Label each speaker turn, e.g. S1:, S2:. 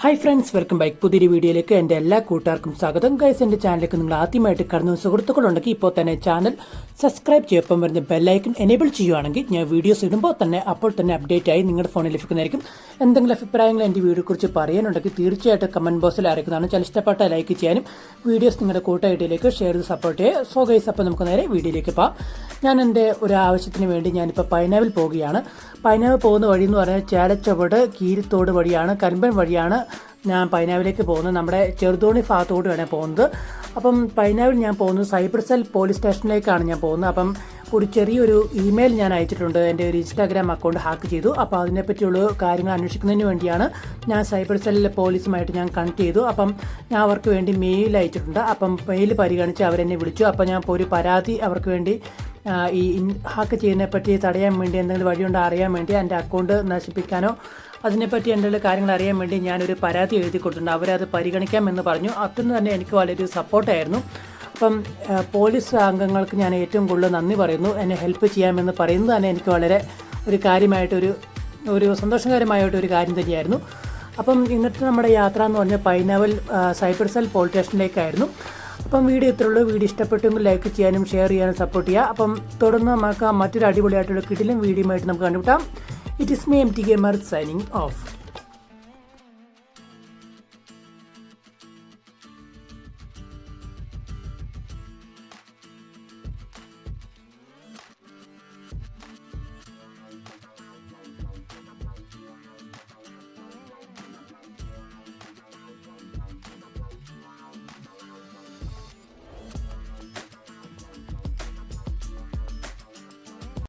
S1: Hi friends welcome back പുതിയൊരു വീഡിയോയിലേക്ക് എന്റെ എല്ലാ കൂട്ടുകാർക്കും സ്വാഗതം. ഗൈസ് എന്റെ ചാനലിലേക്ക് നിങ്ങൾ ആദ്യമായിട്ട് കടന്നു സുഹൃത്തുക്കളുണ്ടെങ്കിൽ ഇപ്പോൾ തന്നെ ചാനൽ സബ്സ്ക്രൈബ് ചെയ്യപ്പം വരുന്ന ബെല്ലൈക്കൺ എനേബിൾ ചെയ്യുവാണെങ്കിൽ ഞാൻ വീഡിയോസ് ഇടുമ്പോൾ തന്നെ അപ്പോൾ തന്നെ അപ്ഡേറ്റ് ആയി നിങ്ങളുടെ ഫോണിൽ ലഭിക്കുന്നതായിരിക്കും. എന്തെങ്കിലും അഭിപ്രായങ്ങൾ എന്റെ വീഡിയോയെക്കുറിച്ച് പറയാനുണ്ടെങ്കിൽ തീർച്ചയായിട്ടും കമന്റ് ബോക്സിൽ അറിയിക്കുന്നതാണ്. ചില ഇഷ്ടപ്പെട്ട ലൈക്ക് ചെയ്യാനും വീഡിയോസ് നിങ്ങളുടെ കൂട്ടായിട്ടിലേക്ക് ഷെയർ ചെയ്ത് സപ്പോർട്ട് ചെയ്യുക. സോ ഗൈസ് അപ്പോൾ നമുക്ക് നേരെ വീഡിയോയിലേക്ക് പോകാം. ഞാൻ എന്റെ ഒരു ആവശ്യത്തിന് വേണ്ടി ഞാനിപ്പോൾ പൈനാവിൽ പോവുകയാണ്. പൈനാവിൽ പോകുന്ന വഴി എന്ന് പറഞ്ഞാൽ ചേലച്ചവട് കീരിത്തോട് വഴിയാണ് കരിമ്പൻ വഴിയാണ് ഞാൻ പൈനാവിലേക്ക് പോകുന്നത്. നമ്മുടെ ചെറുതോണി ഭാഗത്തോട്ട് വേണേൽ പോകുന്നത്. അപ്പം പൈനാവിൽ ഞാൻ പോകുന്നത് സൈബർ സെൽ പോലീസ് സ്റ്റേഷനിലേക്കാണ് ഞാൻ പോകുന്നത്. അപ്പം ഒരു ചെറിയൊരു ഇമെയിൽ ഞാൻ അയച്ചിട്ടുണ്ട്. എന്റെ ഒരു ഇൻസ്റ്റാഗ്രാം അക്കൗണ്ട് ഹാക്ക് ചെയ്തു. അപ്പോൾ അതിനെപ്പറ്റിയുള്ള കാര്യങ്ങൾ അന്വേഷിക്കുന്നതിന് വേണ്ടിയാണ് ഞാൻ സൈബർ സെല്ലിലെ പോലീസുമായിട്ട് ഞാൻ കണക്ട് ചെയ്തു. അപ്പം ഞാൻ അവർക്ക് വേണ്ടി മെയിൽ അയച്ചിട്ടുണ്ട്. അപ്പം മെയിൽ പരിഗണിച്ച് അവരെന്നെ വിളിച്ചു. അപ്പം ഞാൻ ഒരു പരാതി അവർക്ക് വേണ്ടി ഈ ഹാക്ക് ചെയ്യുന്നതിനെ പറ്റി തടയാൻ വേണ്ടി എന്തെങ്കിലും വഴിയുണ്ടോ അറിയാൻ വേണ്ടി എന്റെ അക്കൗണ്ട് നശിപ്പിക്കാനോ അതിനെപ്പറ്റി എന്റെ കാര്യങ്ങൾ അറിയാൻ വേണ്ടി ഞാനൊരു പരാതി എഴുതി കൊടുത്തിട്ടുണ്ട്. അവരത് പരിഗണിക്കാമെന്ന് പറഞ്ഞു. അതിന് തന്നെ എനിക്ക് വളരെ സപ്പോർട്ടായിരുന്നു. അപ്പം പോലീസ് അംഗങ്ങൾക്ക് ഞാൻ ഏറ്റവും കൂടുതൽ നന്ദി പറയുന്നു. എന്നെ ഹെൽപ്പ് ചെയ്യാമെന്ന് പറയുന്നത് തന്നെ എനിക്ക് വളരെ ഒരു കാര്യമായിട്ടൊരു ഒരു സന്തോഷകരമായിട്ടൊരു കാര്യം തന്നെയായിരുന്നു. അപ്പം ഇന്നത്തെ നമ്മുടെ യാത്ര എന്ന് പറഞ്ഞാൽ പൈനാവൽ സൈബർ സെൽ പോലീസ് സ്റ്റേഷനിലേക്കായിരുന്നു. അപ്പം വീഡിയോ ഇത്രയുള്ളൂ വീഡിയോ ഇഷ്ടപ്പെട്ടെങ്കിൽ ലൈക്ക് ചെയ്യാനും ഷെയർ ചെയ്യാനും സപ്പോർട്ട് ചെയ്യുക. അപ്പം തുടർന്ന് നമുക്ക് മറ്റൊരു അടിപൊളിയായിട്ടുള്ള കിട്ടിലും വീഡിയോ ആയിട്ട് നമുക്ക് കണ്ടുപിട്ടാം it is me M T signing off